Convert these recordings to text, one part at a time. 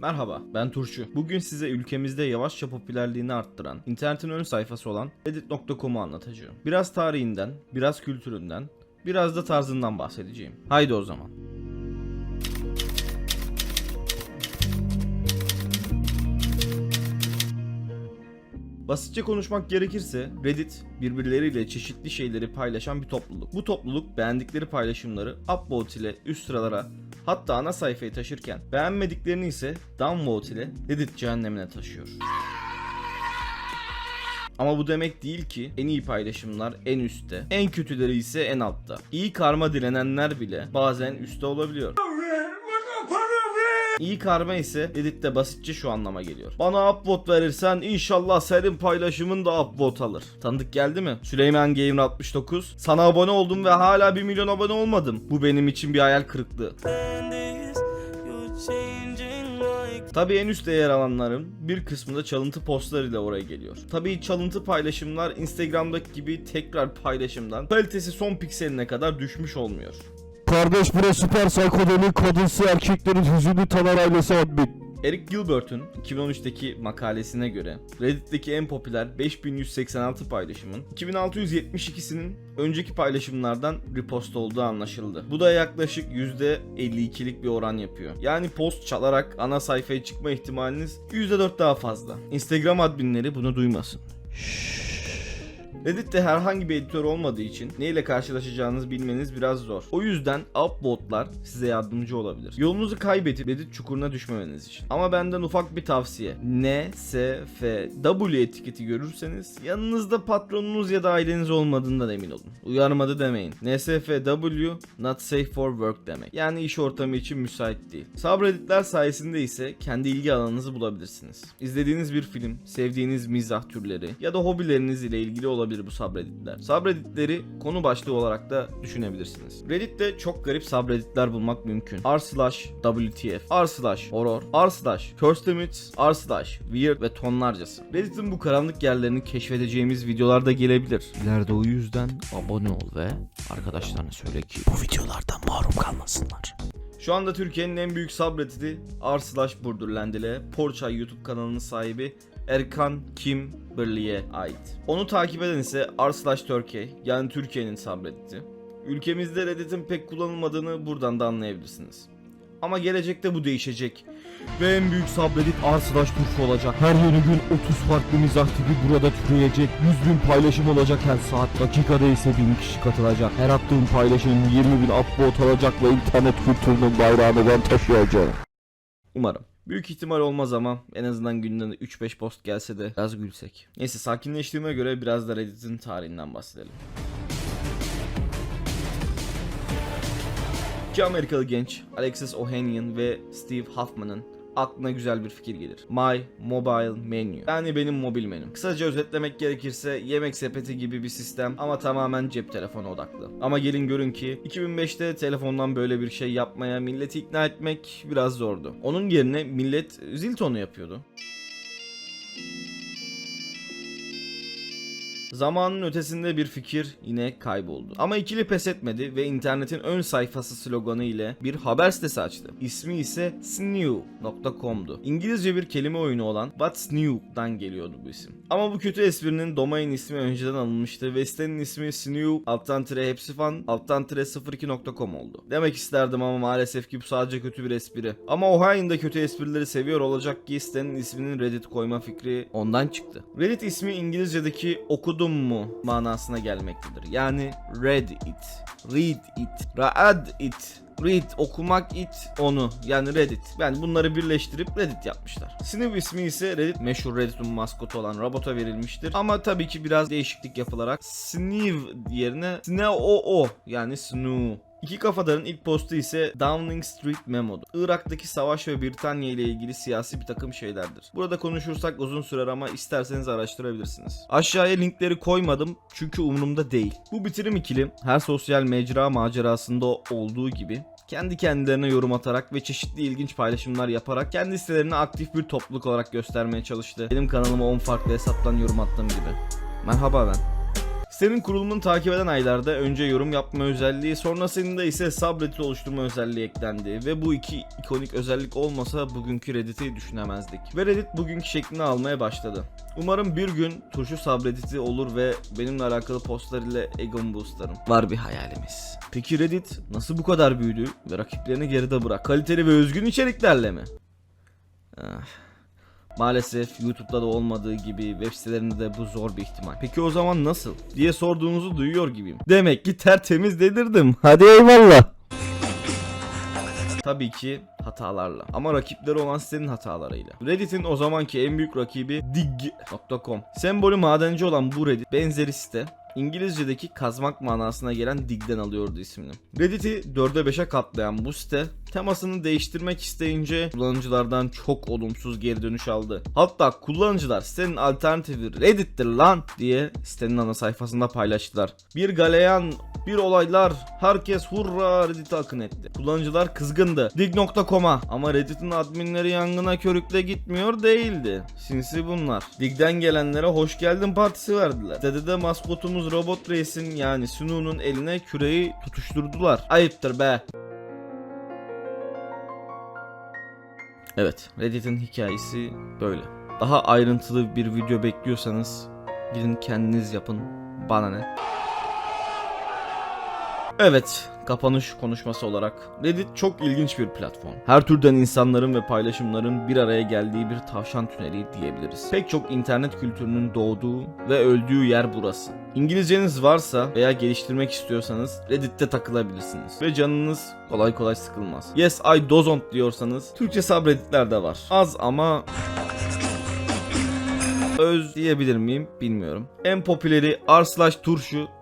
Merhaba, ben Turşu. Bugün size ülkemizde yavaşça popülerliğini arttıran, internetin ön sayfası olan Reddit.com'u anlatacağım. Biraz tarihinden, biraz kültüründen, biraz da tarzından bahsedeceğim. Haydi o zaman. Basitçe konuşmak gerekirse Reddit birbirleriyle çeşitli şeyleri paylaşan bir topluluk. Bu topluluk beğendikleri paylaşımları upvote ile üst sıralara hatta ana sayfayı taşırken beğenmediklerini ise downvote ile Reddit cehennemine taşıyor. Ama bu demek değil ki en iyi paylaşımlar en üstte, en kötüleri ise en altta. İyi karma dilenenler bile bazen üstte olabiliyor. İyi karma ise Reddit'te basitçe şu anlama geliyor. Bana upvote verirsen inşallah senin paylaşımın da upvote alır. Tanıdık geldi mi? Süleyman Gamer 69. Sana abone oldum ve hala 1 milyon abone olmadım. Bu benim için bir hayal kırıklığı. Tabii en üstte yer alanların bir kısmı da çalıntı postlarıyla oraya geliyor. Tabii çalıntı paylaşımlar Instagram'daki gibi tekrar paylaşımdan kalitesi son pikseline kadar düşmüş olmuyor. Kardeş burası süper psikodelik kadınsı erkeklerin hüzünlü tanar ailesi admin. Eric Gilbert'ün 2013'teki makalesine göre Reddit'teki en popüler 5186 paylaşımın 2672'sinin önceki paylaşımlardan repost olduğu anlaşıldı. Bu da yaklaşık %52'lik bir oran yapıyor. Yani post çalarak ana sayfaya çıkma ihtimaliniz %4 daha fazla. Instagram adminleri bunu duymasın. Reddit'te herhangi bir editör olmadığı için neyle karşılaşacağınızı bilmeniz biraz zor. O yüzden upvote'lar size yardımcı olabilir. Yolunuzu kaybedip Reddit çukuruna düşmemeniz için. Ama benden ufak bir tavsiye. N, S, F, W etiketi görürseniz yanınızda patronunuz ya da aileniz olmadığından emin olun. Uyarmadı demeyin. NSFW not safe for work demek. Yani iş ortamı için müsait değil. Subredditler sayesinde ise kendi ilgi alanınızı bulabilirsiniz. İzlediğiniz bir film, sevdiğiniz mizah türleri ya da hobileriniz ile ilgili olabilir bu subredditler. Subredditleri konu başlığı olarak da düşünebilirsiniz. Reddit'te çok garip subredditler bulmak mümkün. r slash WTF, r slash horror, r slash cursed limits, r slash weird ve tonlarcası. Reddit'in bu karanlık yerlerini keşfedeceğimiz videolar da gelebilir. İleride o yüzden abone ol ve arkadaşlarına söyle ki bu videolardan mahrum kalmasınlar. Şu anda Türkiye'nin en büyük subredditi r slash Burdurland ile Porçay YouTube kanalının sahibi Erkan Kim Birliğe ait. Onu takip eden ise r slash Turkey yani Türkiye'nin subredditi. Ülkemizde Reddit'in pek kullanılmadığını buradan da anlayabilirsiniz. Ama gelecekte bu değişecek. Ve en büyük subreddit r slash turşu olacak. Her yeni gün 30 farklı mizah tipi burada türeyecek. 100 bin paylaşım olacak her saat. Dakikada ise 1000 kişi katılacak. Her attığım paylaşım 20 bin upvote alacak ve internet kültürünün bayrağını ben taşıyacağım. Umarım. Büyük ihtimal olmaz ama en azından günden 3-5 post gelse de biraz gülsek. Neyse sakinleştiğime göre biraz da Reddit'in tarihinden bahsedelim. İki Amerikalı genç Alexis Ohanian ve Steve Huffman'ın aklına güzel bir fikir gelir. My Mobile Menu. Yani benim mobil menüm. Kısaca özetlemek gerekirse yemek sepeti gibi bir sistem ama tamamen cep telefonu odaklı. Ama gelin görün ki 2005'te telefondan böyle bir şey yapmaya milleti ikna etmek biraz zordu. Onun yerine millet zil tonu yapıyordu. Zamanın ötesinde bir fikir yine kayboldu. Ama ikili pes etmedi ve internetin ön sayfası sloganı ile bir haber sitesi açtı. İsmi ise snew.com'du. İngilizce bir kelime oyunu olan What's New'dan geliyordu bu isim. Ama bu kötü esprinin domain ismi önceden alınmıştı ve sitenin ismi snew alttan tire hepsi fan alttan tire 02.com oldu. Demek isterdim ama maalesef ki bu sadece kötü bir espri. Ama Ohio'nun da kötü esprileri seviyor olacak ki sitenin isminin Reddit koyma fikri ondan çıktı. Reddit ismi İngilizce'deki okudum mu manasına gelmektedir. Yani read it, read it, raad it, Read okumak it onu yani Reddit. Yani bunları birleştirip Reddit yapmışlar. Snew ismi ise Reddit meşhur Reddit'in maskotu olan robota verilmiştir. Ama tabii ki biraz değişiklik yapılarak Snew yerine Sneo yani Snew İki kafadarın ilk postu ise Downing Street Memo'dur. Irak'taki savaş ve Britanya ile ilgili siyasi bir takım şeylerdir. Burada konuşursak uzun sürer ama isterseniz araştırabilirsiniz. Aşağıya linkleri koymadım çünkü umurumda değil. Bu bitirim ikili her sosyal mecra macerasında olduğu gibi kendi kendilerine yorum atarak ve çeşitli ilginç paylaşımlar yaparak kendi sitelerini aktif bir topluluk olarak göstermeye çalıştı. Benim kanalıma 10 farklı hesaptan yorum attığım gibi. Merhaba ben. Sitenin kurulumunu takip eden aylarda önce yorum yapma özelliği sonrasında ise subreddit oluşturma özelliği eklendi ve bu iki ikonik özellik olmasa bugünkü Reddit'i düşünemezdik. Ve Reddit bugünkü şeklini almaya başladı. Umarım bir gün turşu subreddit'i olur ve benimle alakalı postlar ile egomu boostlarım. Var bir hayalimiz. Peki Reddit nasıl bu kadar büyüdü ve rakiplerini geride bırak? Kaliteli ve özgün içeriklerle mi? Ah. Maalesef YouTube'da da olmadığı gibi web sitelerinde de bu zor bir ihtimal. Peki o zaman nasıl? diye sorduğunuzu duyuyor gibiyim. Demek ki tertemiz dedirdim. Hadi eyvallah. Tabii ki hatalarla. Ama rakipleri olan sitenin hatalarıyla. Reddit'in o zamanki en büyük rakibi dig.com. Sembolü madenci olan bu Reddit benzeri site İngilizce'deki kazmak manasına gelen dig'den alıyordu ismini. Reddit'i 4'e 5'e katlayan bu site temasını değiştirmek isteyince kullanıcılardan çok olumsuz geri dönüş aldı. Hatta kullanıcılar sitenin alternatifi Reddit'tir lan diye sitenin ana sayfasında paylaştılar. Bir galeyan, bir olaylar, herkes hurra Reddit'e akın etti. Kullanıcılar kızgındı. Dig.com'a ama Reddit'in adminleri yangına körükle gitmiyor değildi. Sinsi bunlar. Dig'den gelenlere hoş geldin partisi verdiler. Sitede de maskotumuz Robot Reis'in yani Sunu'nun eline küreği tutuşturdular. Ayıptır be. Evet, Reddit'in hikayesi böyle. Daha ayrıntılı bir video bekliyorsanız gidin kendiniz yapın. Bana ne? Evet, kapanış konuşması olarak Reddit çok ilginç bir platform. Her türden insanların ve paylaşımların bir araya geldiği bir tavşan tüneli diyebiliriz. Pek çok internet kültürünün doğduğu ve öldüğü yer burası. İngilizceniz varsa veya geliştirmek istiyorsanız Reddit'te takılabilirsiniz ve canınız kolay kolay sıkılmaz. Yes I dozont diyorsanız Türkçe subredditler de var. Az ama öz diyebilir miyim bilmiyorum. En popüleri r turşu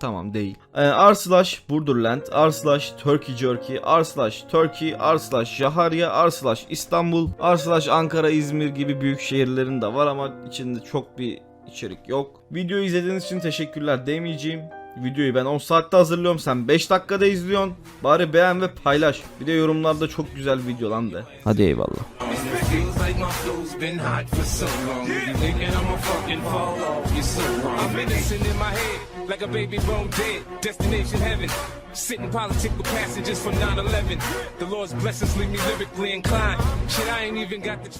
Tamam değil. Ee, r slash Burderland, r slash Turkey Jerky, r slash Turkey, r slash Jaharya, r slash İstanbul, r slash Ankara, İzmir gibi büyük şehirlerin de var ama içinde çok bir içerik yok. Videoyu izlediğiniz için teşekkürler demeyeceğim. Videoyu ben 10 saatte hazırlıyorum sen 5 dakikada izliyorsun. Bari beğen ve paylaş. Bir de yorumlarda çok güzel video lan de. Hadi eyvallah. Feels like my flow's been hot for so long. You thinking I'ma fucking fall off? You're so wrong. I'm menacing in my head like a baby bone dead. Destination heaven. Sitting politic with passengers from 9-11. The Lord's blessings leave me lyrically inclined. Shit, I ain't even got the.